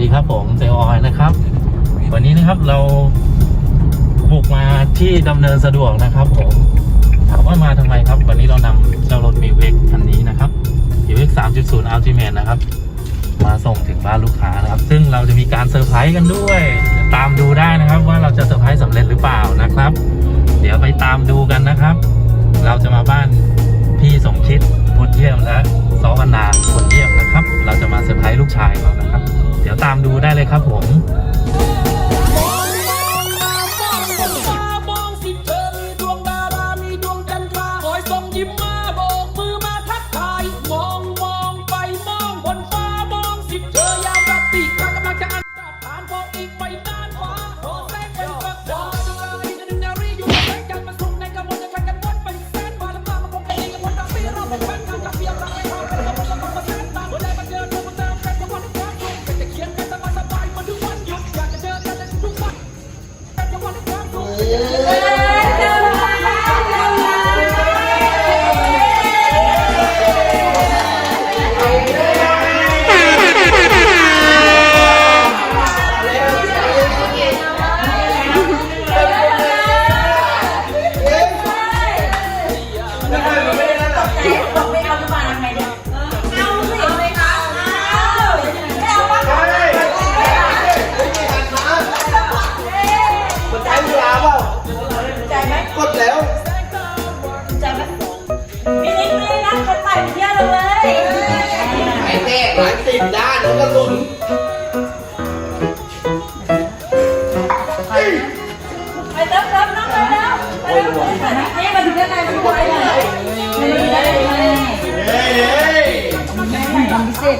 ดีครับผมเซลออยนะครับ วันนี้นะครับเราบุกมาที่ดำเนินสะดวกนะครับผมถามว่ามาทำไมครับ วันนี้เรานำเจ้ารถมีเวกคันนี้นะครับมีเวก3.0 Ultimate นะครับ มาส่งถึงบ้านลูกค้านะครับ ซึ่งเราจะมีการเซอร์ไพรส์กันด้วย ตามดูได้นะครับว่าเราจะเซอร์ไพรส์สำเร็จหรือเปล่านะครับ เดี๋ยวไปตามดูกันนะครับ เราจะมาบ้าน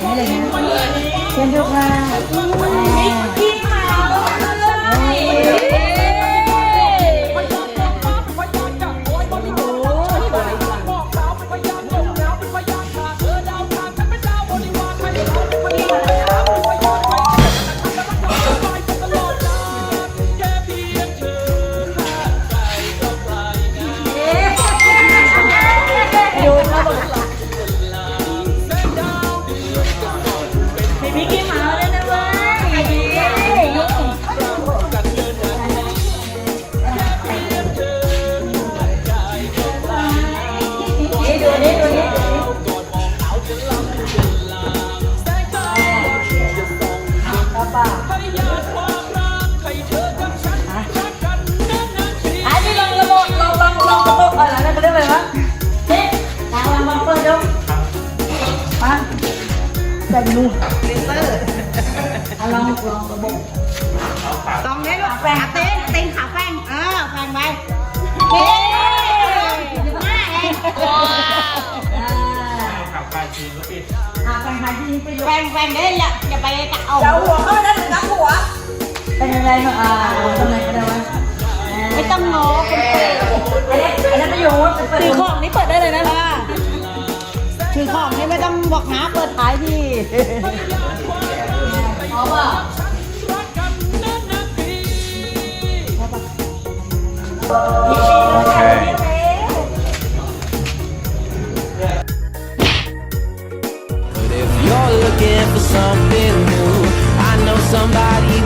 ทำพิเศษนี่เลยเช่นเดียวกัน ใส่นู่นอะลองลองระบบตรงนี้ลูกแฟงเต้นเต้นขาแฟงเออแฟงไปเฮ้ยง่ายไงขับการชีนก็ปิดอะแฟนใครที่นี่ไปดูแฟงแฟงเด้อย่าอย่าไปกะเอาเจ้าหัวเข้าไปได้ถึงกับหัวเป็นอะไรเนาะอ่าทำไมก็ได้วะไม่ต้องโง่คนเปิด องบอกนะ เปิดท้ายที่เอาป่ะ But if you're looking for something new, I know somebody